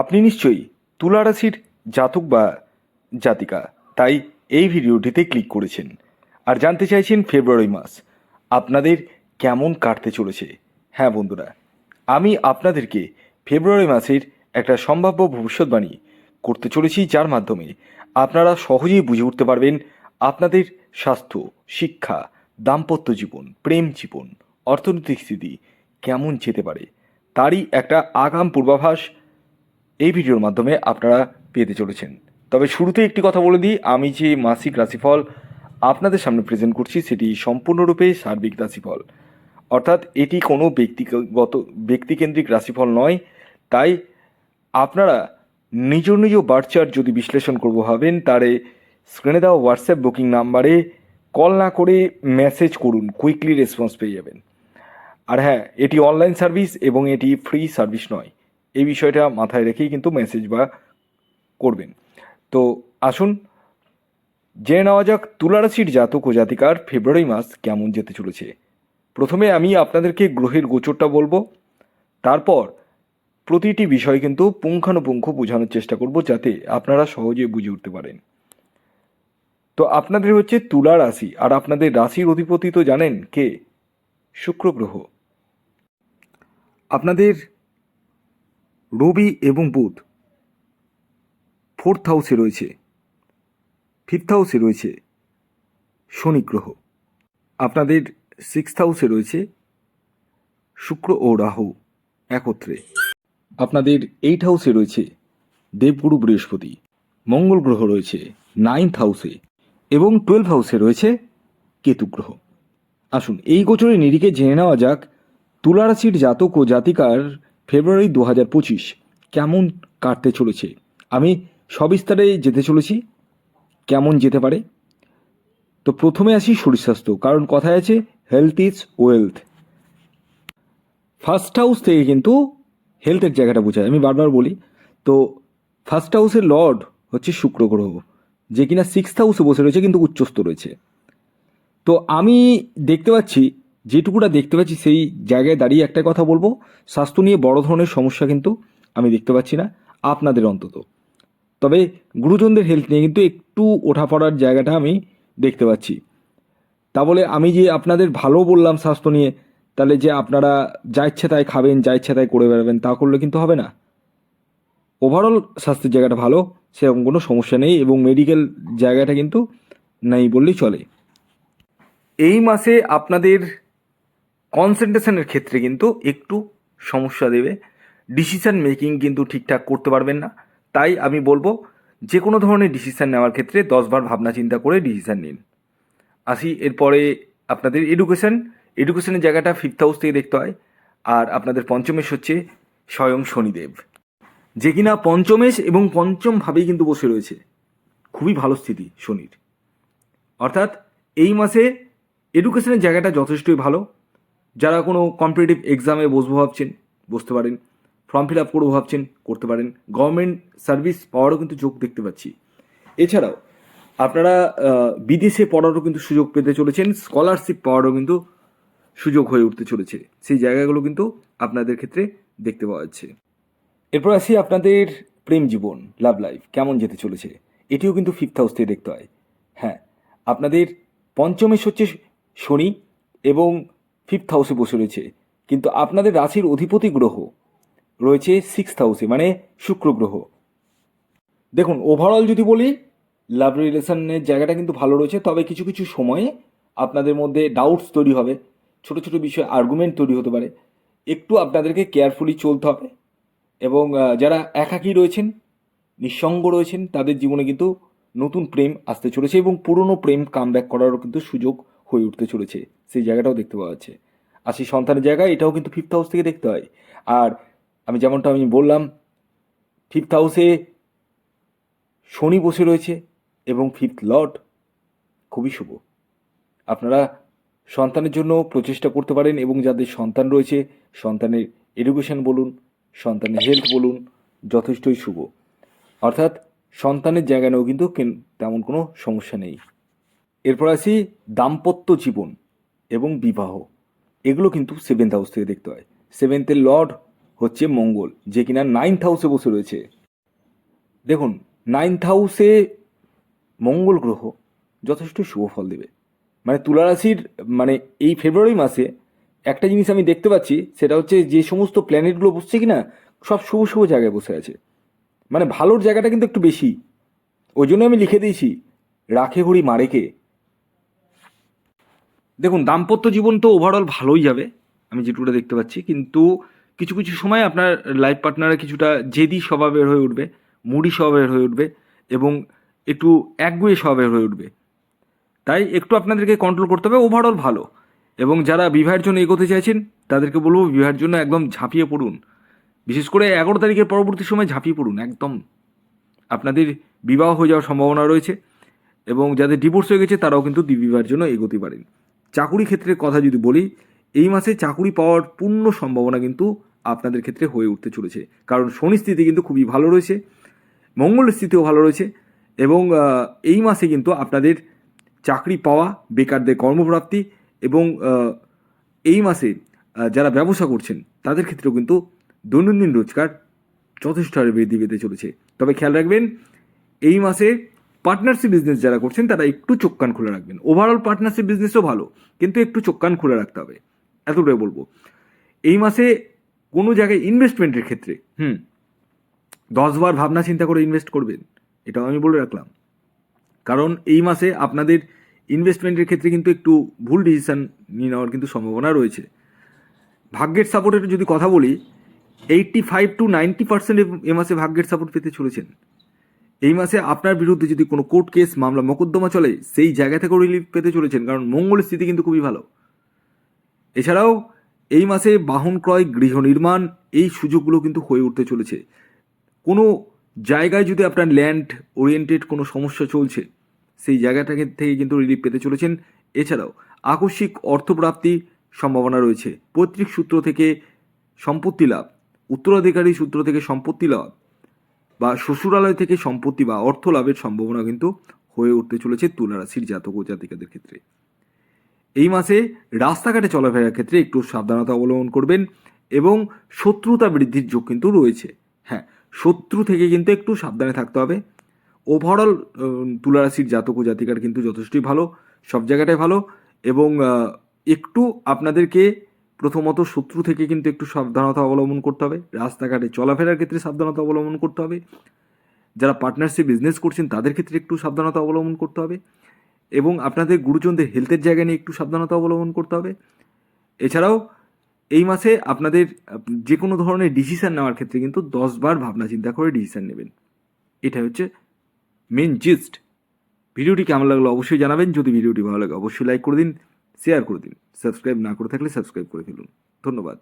আপনি নিশ্চয়ই তুলা রাশির জাতক বা জাতিকা, তাই এই ভিডিওটিতে ক্লিক করেছেন। আর জানতে চাইছেন ফেব্রুয়ারি মাস, আপনাদের কেমন কাটতে চলেছে? হ্যাঁ বন্ধুরা, আমি আপনাদেরকে ফেব্রুয়ারি মাসের একটা সম্ভাব্য ভবিষ্যৎবাণী করতে চলেছি যার মাধ্যমে আপনারা সহজেই বুঝে উঠতে পারবেন আপনাদের স্বাস্থ্য, শিক্ষা, দাম্পত্য জীবন, প্রেম জীবন, অর্থনৈতিক স্থিতি কেমন যেতে পারে, তারই একটা আগাম পূর্বাভাস এই ভিডিওর মাধ্যমে আপনারা পেতে চলেছেন। তবে শুরুতে একটি কথা বলে দিই, আমি যে মাসিক রাশিফল আপনাদের সামনে প্রেজেন্ট করছি সেটি সম্পূর্ণরূপে সার্বিক রাশিফল। অর্থাৎ এটি কোনো ব্যক্তিগত, ব্যক্তিকেন্দ্রিক রাশিফল নয়, তাই আপনারা নিজ নিজ বার্চার যদি বিশ্লেষণ করব ভাবেন, তারে স্ক্রিনে দেওয়া হোয়াটসঅ্যাপ বুকিং নাম্বারে কল না করে মেসেজ করুন কুইকলি রেসপন্স পেয়ে যাবেন। আর হ্যাঁ এটি অনলাইন সার্ভিস এবং এটি ফ্রি সার্ভিস নয়। এই বিষয়টা মাথায় রেখেই কিন্তু মেসেজ বা করবেন। তো আসুন, জেনে নেওয়া যাক তুলারাশির জাতক ও জাতিকার ফেব্রুয়ারি মাস কেমন যেতে চলেছে। প্রথমে আমি আপনাদেরকে গ্রহের গোচরটা বলব। তারপর প্রতিটি বিষয় কিন্তু পুঙ্খানুপুঙ্খ বোঝানোর চেষ্টা করব যাতে আপনারা সহজে বুঝে উঠতে পারেন। তো আপনাদের হচ্ছে তুলা রাশি আর আপনাদের রাশির অধিপতি তো জানেন কে? শুক্র গ্রহ। আপনাদের রবি এবং বুধ। ফোর্থ হাউসে রয়েছে। ফিফথ হাউসে রয়েছে শনি গ্রহ। আপনাদের সিক্সথ হাউসে রয়েছে শুক্র ও রাহু একত্রে। আপনাদের এইট হাউসে রয়েছে দেবগুরু বৃহস্পতি। মঙ্গল গ্রহ রয়েছে নাইন্থ হাউসে এবং টুয়েলভ হাউসে রয়েছে কেতু গ্রহ। আসুন এই গোচরে নিরিখে জেনে নেওয়া যাক তুলারাশির জাতক ও জাতিকার ফেব্রুয়ারি দু হাজার পঁচিশ কেমন কাটতে চলেছে? আমি সবিস্তারে যেতে চলেছি। কেমন যেতে পারে? তো প্রথমে আসি শরীর স্বাস্থ্য কারণ কথায় আছে health is wealth first house থেকে কিন্তু হেলথের জায়গাটা বোঝায়। আমি বারবার বলি, তো ফার্স্ট হাউসের লর্ড হচ্ছে শুক্র গ্রহ, যে কিনা সিক্সথ হাউসে বসে রয়েছে, কিন্তু উচ্চস্থ রয়েছে। তো আমি দেখতে পাচ্ছি যেটুকুটা দেখতে পাচ্ছি, সেই জায়গায় দাঁড়িয়ে একটা কথা বলব। স্বাস্থ্য নিয়ে বড় ধরনের সমস্যা কিন্তু আমি দেখতে পাচ্ছি না, আপনাদের অন্তত। তবে গুরুজনদের হেলথ নিয়ে কিন্তু একটু ওঠা পড়ার জায়গাটা আমি দেখতে পাচ্ছি। তা বলে আমি যে আপনাদের ভালো বললাম স্বাস্থ্য নিয়ে, তাহলে যে আপনারা যা ইচ্ছে তাই খাবেন, যা ইচ্ছে তাই করে বেড়াবেন, তা করলে কিন্তু হবে না। ওভারঅল স্বাস্থ্যের জায়গাটা ভালো, সেরকম কোনো সমস্যা নেই এবং মেডিকেল জায়গাটা কিন্তু নেই বললেই চলে। এই মাসে আপনাদের কনসেন্ট্রেশনের ক্ষেত্রে কিন্তু একটু সমস্যা দেবে। ডিসিশান মেকিং কিন্তু ঠিকঠাক করতে পারবেন না। তাই আমি বলব যে কোনো ধরনের ডিসিশান নেওয়ার ক্ষেত্রে দশবার ভাবনা চিন্তা করে ডিসিশান নিন। আসি, এরপরে আপনাদের এডুকেশন এডুকেশনের জায়গাটা ফিফথ হাউস থেকে দেখতে হয়। আর আপনাদের পঞ্চমেশ হচ্ছে স্বয়ং শনিদেব। যে কিনা পঞ্চমেশ এবং পঞ্চমভাবেই কিন্তু বসে রয়েছে। খুবই ভালো স্থিতি, শনির। অর্থাৎ এই মাসে এডুকেশনের জায়গাটা যথেষ্টই ভালো। যারা কোনো কম্পিটিটিভ এক্সামে বসবো ভাবছেন, বসতে পারেন ফর্ম ফিল আপ করব ভাবছেন, করতে পারেন। গভর্নমেন্ট সার্ভিস পাওয়ারও কিন্তু যোগ দেখতে পাচ্ছি। এছাড়াও, আপনারা বিদেশে পড়ারও কিন্তু সুযোগ পেতে চলেছেন স্কলারশিপ পাওয়ারও কিন্তু সুযোগ হয়ে উঠতে চলেছে। সেই জায়গাগুলো কিন্তু আপনাদের ক্ষেত্রে দেখতে পাওয়া যাচ্ছে। এরপর আসি আপনাদের প্রেম জীবন লাভ লাইফ কেমন যেতে চলেছে? এটিও কিন্তু ফিফথ হাউস থেকে দেখতে হয়। হ্যাঁ আপনাদের পঞ্চমেশ হচ্ছে শনি এবং ফিফথ হাউসে বসে রয়েছে। কিন্তু আপনাদের রাশির অধিপতি গ্রহ রয়েছে সিক্সথ হাউসে মানে শুক্র গ্রহ। দেখুন ওভারঅল যদি বলি লাভ রিলেশনের জায়গাটা কিন্তু ভালো রয়েছে, তবে কিছু কিছু সময়ে আপনাদের মধ্যে ডাউটস তৈরি হবে, ছোট ছোট বিষয়ে আর্গুমেন্ট তৈরি হতে পারে। একটু আপনাদেরকে কেয়ারফুলি চলতে হবে এবং যারা একাকী রয়েছেন, নিঃসঙ্গ রয়েছেন, তাদের জীবনে কিন্তু নতুন প্রেম আসতে চলেছে এবং পুরনো প্রেম কামব্যাক করারও কিন্তু সুযোগ হয়ে উঠতে চলেছে, সেই জায়গাটাও দেখতে পাওয়া যাচ্ছে। আর সেই সন্তানের জায়গা এটাও কিন্তু ফিফথ হাউস থেকে দেখতে হয়। আর আমি যেমনটা আমি বললাম ফিফথ হাউসে শনি বসে রয়েছে এবং ফিফথ লর্ড খুবই শুভ। আপনারা সন্তানের জন্য প্রচেষ্টা করতে পারেন এবং যাদের সন্তান রয়েছে, সন্তানের এডুকেশন বলুন, সন্তানের হেলথ বলুন, যথেষ্টই শুভ। অর্থাৎ সন্তানের জায়গায়ও কিন্তু কেন- তেমন কোনো সমস্যা নেই। এরপর আসি দাম্পত্য জীবন এবং বিবাহ। এগুলো কিন্তু সেভেন্থ হাউস থেকে দেখতে হয়। সেভেন্থের লর্ড হচ্ছে মঙ্গল, যে কিনা নাইন্থ হাউসে বসে রয়েছে। দেখুন নাইন্থ হাউসে মঙ্গল গ্রহ যথেষ্ট শুভ ফল দেবে। মানে তুলা রাশির মানে এই ফেব্রুয়ারি মাসে একটা জিনিস আমি দেখতে পাচ্ছি, সেটা হচ্ছে যে সমস্ত প্ল্যানেটগুলো বসছে কি না সব শুভ শুভ জায়গায় বসে আছে। মানে ভালোর জায়গাটা কিন্তু একটু বেশি। ওই জন্য আমি লিখে দিয়েছি, রাখে ঘড়ি মারেকে। দেখুন, দাম্পত্য জীবন তো ওভারঅল ভালোই যাবে, আমি যেটুকুটা দেখতে পাচ্ছি, কিন্তু কিছু কিছু সময় আপনার লাইফ পার্টনার কিছুটা জেদি স্বভাবের হয়ে উঠবে, মুডি স্বভাবের হয়ে উঠবে এবং একটু একগুয়ে স্বভাবের হয়ে উঠবে। তাই একটু আপনাদেরকে কন্ট্রোল করতে হবে ওভারঅল ভালো। এবং যারা বিবাহের জন্য এগোতে চাইছেন, তাদেরকে বলব বিবাহের জন্য একদম ঝাঁপিয়ে পড়ুন। বিশেষ করে এগারো তারিখের পরবর্তী সময় ঝাঁপিয়ে পড়ুন, একদম। আপনাদের বিবাহ হয়ে যাওয়ার সম্ভাবনা রয়েছে এবং যাদের ডিভোর্স হয়ে গেছে, তারাও কিন্তু বিবাহের জন্য এগোতে পারেন। চাকুরি ক্ষেত্রে কথা যদি বলি, এই মাসে চাকুরি পাওয়ার পূর্ণ সম্ভাবনা কিন্তু আপনাদের ক্ষেত্রে হয়ে উঠতে চলেছে। কারণ শনি স্থিতি কিন্তু খুবই ভালো রয়েছে মঙ্গলের স্থিতিও ভালো রয়েছে এবং এই মাসে কিন্তু আপনাদের চাকরি পাওয়া, বেকারদের কর্মপ্রাপ্তি এবং এই মাসে যারা ব্যবসা করছেন, তাদের ক্ষেত্রেও কিন্তু দৈনন্দিন রোজগার যথেষ্ট হারে বৃদ্ধি পেতে চলেছে। তবে খেয়াল রাখবেন, এই মাসে পার্টনারশিপ বিজনেস যারা করছেন, তারা একটু চোখ কান খুলে রাখবেন। ওভারঅল পার্টনারশিপ বিজনেসও ভালো, কিন্তু একটু চোখ কান খুলে রাখতে হবে। এতটাই বলব। এই মাসে কোনো জায়গায় ইনভেস্টমেন্টের ক্ষেত্রে, হুম দশবার ভাবনা চিন্তা করে ইনভেস্ট করবেন, এটাও আমি বলে রাখলাম। কারণ এই মাসে আপনাদের ইনভেস্টমেন্টের ক্ষেত্রে কিন্তু একটু ভুল ডিসিশান নিয়ে নেওয়ার কিন্তু সম্ভাবনা রয়েছে। ভাগ্যের সাপোর্টের যদি কথা বলি eighty five to ninety percent এ মাসে ভাগ্যের সাপোর্ট পেতে চলেছেন। এই মাসে আপনার বিরুদ্ধে যদি কোনো কোর্ট কেস, মামলা, মোকদ্দমা চলে, সেই জায়গা থেকেও রিলিফ পেতে চলেছেন, কারণ মঙ্গলের স্থিতি কিন্তু খুবই ভালো। এছাড়াও এই মাসে বাহন ক্রয়, গৃহ নির্মাণ, এই সুযোগগুলো কিন্তু হয়ে উঠতে চলেছে। কোনো জায়গায় যদি আপনার ল্যান্ড ওরিয়েন্টেড কোনো সমস্যা চলছে, সেই জায়গাটা থেকে কিন্তু রিলিফ পেতে চলেছেন। এছাড়াও আকস্মিক অর্থপ্রাপ্তি সম্ভাবনা রয়েছে। পৈতৃক সূত্র থেকে সম্পত্তি লাভ, উত্তরাধিকারী সূত্র থেকে সম্পত্তি লাভ বা শ্বশুরালয় থেকে সম্পত্তি বা অর্থ লাভের সম্ভাবনা কিন্তু হয়ে উঠতে চলেছে তুলা রাশির জাতক ও জাতিকাদের ক্ষেত্রে। এই মাসে রাস্তাঘাটে চলাফেরার ক্ষেত্রে একটু সাবধানতা অবলম্বন করবেন এবং শত্রুতা বৃদ্ধির যোগ কিন্তু রয়েছে। হ্যাঁ শত্রু থেকে কিন্তু একটু সাবধানে থাকতে হবে। ওভারঅল তুলারাশির জাতক ও জাতিকার কিন্তু যথেষ্টই ভালো, সব জায়গাটাই ভালো এবং একটু আপনাদেরকে প্রথমত শত্রু থেকে কিন্তু একটু সাবধানতা অবলম্বন করতে হবে। রাস্তাঘাটে চলাফেরার ক্ষেত্রে সাবধানতা অবলম্বন করতে হবে। যারা পার্টনারশিপ বিজনেস করছেন, তাদের ক্ষেত্রে একটু সাবধানতা অবলম্বন করতে হবে এবং আপনাদের গুরুজনদের হেলথের জায়গা নিয়ে একটু সাবধানতা অবলম্বন করতে হবে। এছাড়াও এই মাসে আপনাদের যে কোনো ধরনের ডিসিশান নেওয়ার ক্ষেত্রে কিন্তু দশবার ভাবনা চিন্তা করে ডিসিশান নেবেন। এটা হচ্ছে মেন জিস্ট ভিডিওটি কেমন লাগল অবশ্যই জানাবেন। যদি ভিডিওটি ভালো লাগে অবশ্যই লাইক করে দিন। শেয়ার করে দিন। সাবস্ক্রাইব না করে থাকলে সাবস্ক্রাইব করে ফেলুন। ধন্যবাদ।